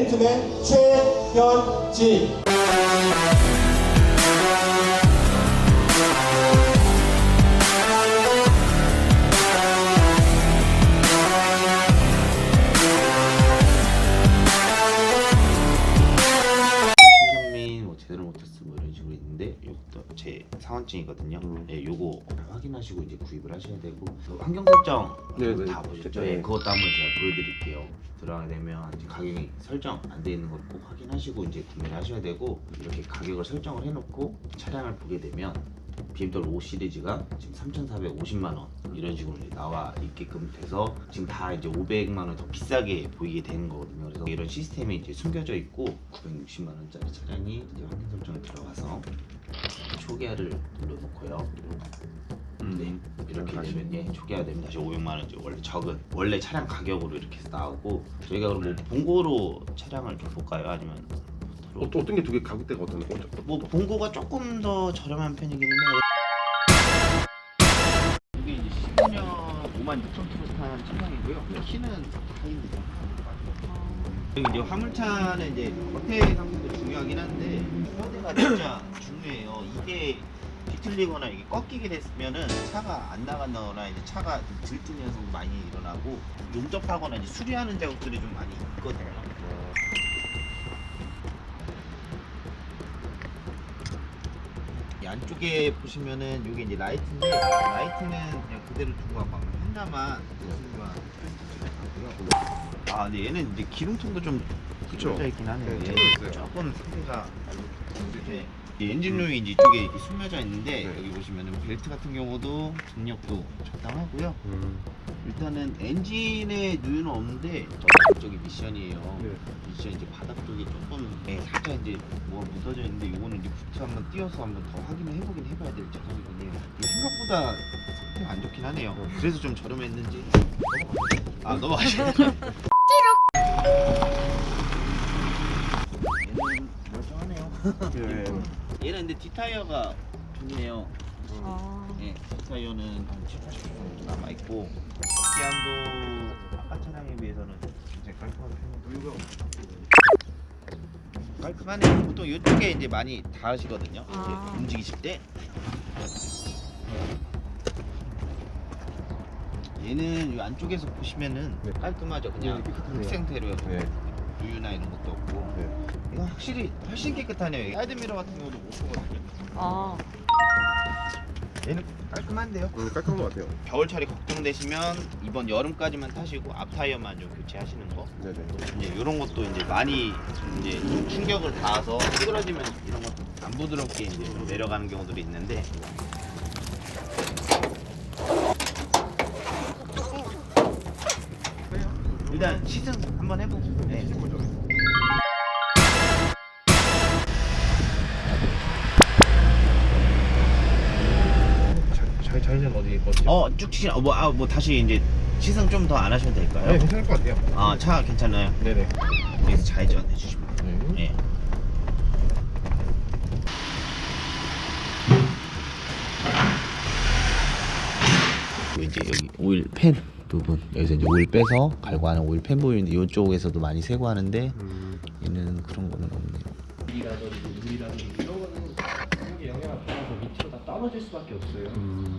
맨투맨 최현진. 신경민 뭐 제대로 못했어 뭐 이런 식으로 있는데 이것도 제 사원증이거든요. 음. 예, 요거 확인하시고 이제 구입을 하셔야 되고 그 환경 설정 네, 네. 다 보셨죠? 네. 예, 그것도 한번 제가 보여드릴게요. 들어가게 되면 이제 가격이 설정 안 돼 있는 걸 꼭 확인하시고 이제 구매를 하셔야 되고 이렇게 가격을 설정을 해놓고 차량을 보게 되면 BMW 5 시리즈가 지금 3,450만 원 이런 식으로 나와 있게끔 돼서 지금 다 이제 500만 원 더 비싸게 보이게 되는 거거든요. 그래서 이런 시스템이 이제 숨겨져 있고 960만 원짜리 차량이 이제 환경 설정에 들어가서 초기화를 눌러놓고요. 네, 이렇게 되면 예, 초기화 되면 다시 500만 원 이제 원래 적은 원래 차량 가격으로 이렇게 나오고 저희가 그럼 뭐 봉고로 차량을 좀 볼까요? 아니면 어, 또 어떤 게 두 개 가격대가 어떤 거? 뭐 봉고가 조금 더 저렴한 편이긴 한데 이게 이제 15년 5만 6천 킬로 탄 차량이고요. 키는 하입니다. 이제 화물차는 이제 겉에 상품도 중요하긴 한데 뼈대가 진짜 중요해요. 이게 뒤틀리거나 이게 꺾이게 됐으면은 차가 안 나간다거나 이제 차가 좀 들뜨는 현상도 많이 일어나고 용접하거나 이제 수리하는 작업들이 좀 많이 있거든요. 이 안쪽에 보시면은 이게 이제 라이트인데 라이트는 그냥 그대로 두고 갖고 아마 핸다만 순간. 아, 근데 얘는 이제 기름통도 좀 그쵸. 져 있긴 하네요. 네, 얘 튀어져 있어요. 조금 상태가 이렇게 이 엔진룸이 이제 이쪽에 이렇게 숨겨져 있는데 네. 여기 보시면은 벨트 같은 경우도 등력도 적당하고요. 음. 일단은 엔진에 누유는 없는데 저기 미션이에요. 네. 미션 이제 바닥 쪽이 조금 네, 살짝 이제 뭐가 묻어져 있는데 이거는 이제 부츠 한번 띄어서 한번 더 확인을 해보긴 해봐야 될 작업이긴 해요. 생각보다 상태가 안 좋긴 하네요. 그래서 좀 저렴했는지. 아 넘어가시네. 얘는 멀쩡하네요. 예. 근데 뒷타이어가 좋네요. 아, 네, 뒷타이어는 한 70초 정도 남아 있고 기안도 아까 차량에 비해서는 굉장히 깔끔한 편이고요. 깔끔하네요. 보통 이쪽에 이제 많이 닿으시거든요. 이제 아. 움직이실 때. 얘는 이 안쪽에서 보시면은 네. 깔끔하죠. 그냥 네, 깨끗하네요. 흙 상태로 네. 우유나 이런 것도 없고. 네. 이거 확실히 훨씬 깨끗하네요. 사이드미러 같은 경우도 못 보거든요. 아, 얘는 깔끔한데요. 음, 깔끔한 것 같아요. 겨울철이 걱정되시면 이번 여름까지만 타시고 앞 타이어만 좀 교체하시는 거. 네네. 이제 이런 것도 이제 많이 이제 좀 충격을 닿아서 찌그러지면 이런 것도 안 부드럽게 이제 좀 내려가는 경우들이 있는데. 일단 시승 한번 해보고. 자, 자이는 어디 어디? 어, 쭉 치시. 어, 뭐, 아, 뭐 다시 이제 시승 좀 더 안 하셔도 될까요? 네, 괜찮을 것 같아요. 아, 차 괜찮아요. 네네. 여기서 좌회전 해주시면. 네. 예. 그리고 이제 여기 오일 팬 부분 여기서 이제 오일 빼서 갈고 하는 오일 팬 부분인데 이쪽에서도 많이 세고 하는데 음. 얘는 그런 거는 없네요. 물이라든지 물이라든지 이런 거는 크게 영향을 받아서 밑으로 다 떨어질 수밖에 없어요. 음.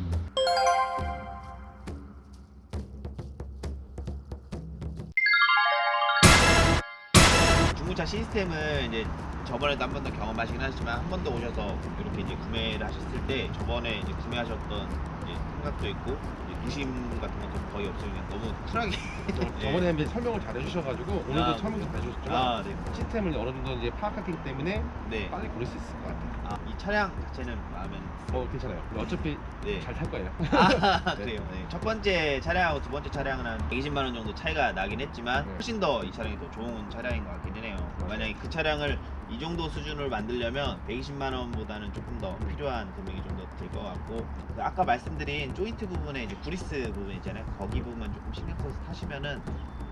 중고차 시스템을 이제 저번에도 한 번 더 경험하시긴 하셨지만 한 번 더 오셔서 이렇게 이제 구매를 하셨을 때 저번에 이제 구매하셨던 이제 생각도 있고 누심 같은 것도 거의 없으니까 너무 쿨하게 예. 저번에 이제 설명을 잘 해주셔가지고 오늘도 아, 설명 잘 해주셨지만 아, 네. 시스템을 어느 정도 이제 파악했기 때문에 네. 빨리 고를 수 있을 것 같아요. 아, 이 차량 자체는 마음에 어 괜찮아요. 근데 어차피 네. 잘 탈 거예요. 아 그래요. 네. 첫 번째 차량하고 두 번째 차량은 한 120만 원 정도 차이가 나긴 했지만 네. 훨씬 더 이 차량이 더 좋은 차량인 것 같긴 해요. 맞아요. 만약에 그 차량을 이 정도 수준으로 만들려면 120만 원보다는 조금 더 음. 필요한 금액이 좀 더 들것 같고 아까 말씀드린 조인트 부분에 이제 구리스 부분 있잖아요. 거기 부분 조금 신경 써서 타시면은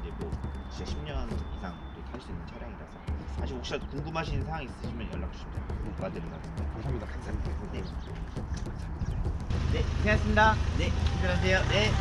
이제 뭐 진짜 10년 이상 탈 수 있는 차량이라서 사실 혹시 라도 궁금하신 사항 있으시면 연락 주시면 도와드리겠습니다. 감사합니다. 감사합니다. 네. 네, 고생하셨습니다. 네, 안녕하세요. 네.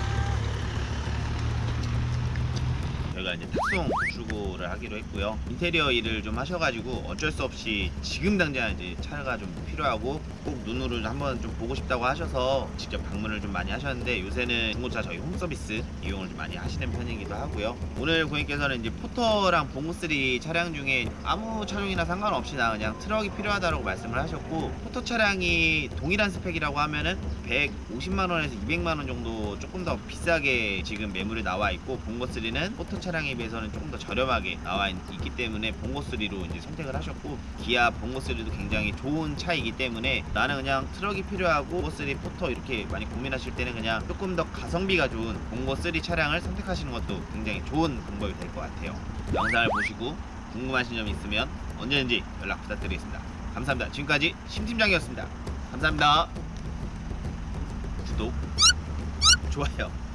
저희가 이제 탁송 출고를 하기로 했고요. 인테리어 일을 좀 하셔가지고 어쩔 수 없이 지금 당장 이제 차가 좀 필요하고 꼭 눈으로 한번 좀 보고 싶다고 하셔서 직접 방문을 좀 많이 하셨는데 요새는 중고차 저희 홈서비스 이용을 좀 많이 하시는 편이기도 하고요. 오늘 고객께서는 이제 포터랑 봉고3 차량 중에 아무 차종이나 상관없이 나 그냥 트럭이 필요하다고 말씀을 하셨고 포터 차량이 동일한 스펙이라고 하면은 150만 원에서 200만 원 정도 조금 더 비싸게 지금 매물이 나와 있고 봉고3는 포터 차량에 비해서는 조금 더 저렴하게 나와 있, 기 때문에 봉고3로 이제 선택을 하셨고 기아 봉고3도 굉장히 좋은 차이기 때문에 나는 그냥 트럭이 필요하고 봉고3 포터 이렇게 많이 고민하실 때는 그냥 조금 더 가성비가 좋은 봉고3 차량을 선택하시는 것도 굉장히 좋은 방법이 될 것 같아요. 영상을 보시고 궁금하신 점 있으면 언제든지 연락 부탁드리겠습니다. 감사합니다. 지금까지 심 팀장이었습니다. 감사합니다. 구독, 좋아요.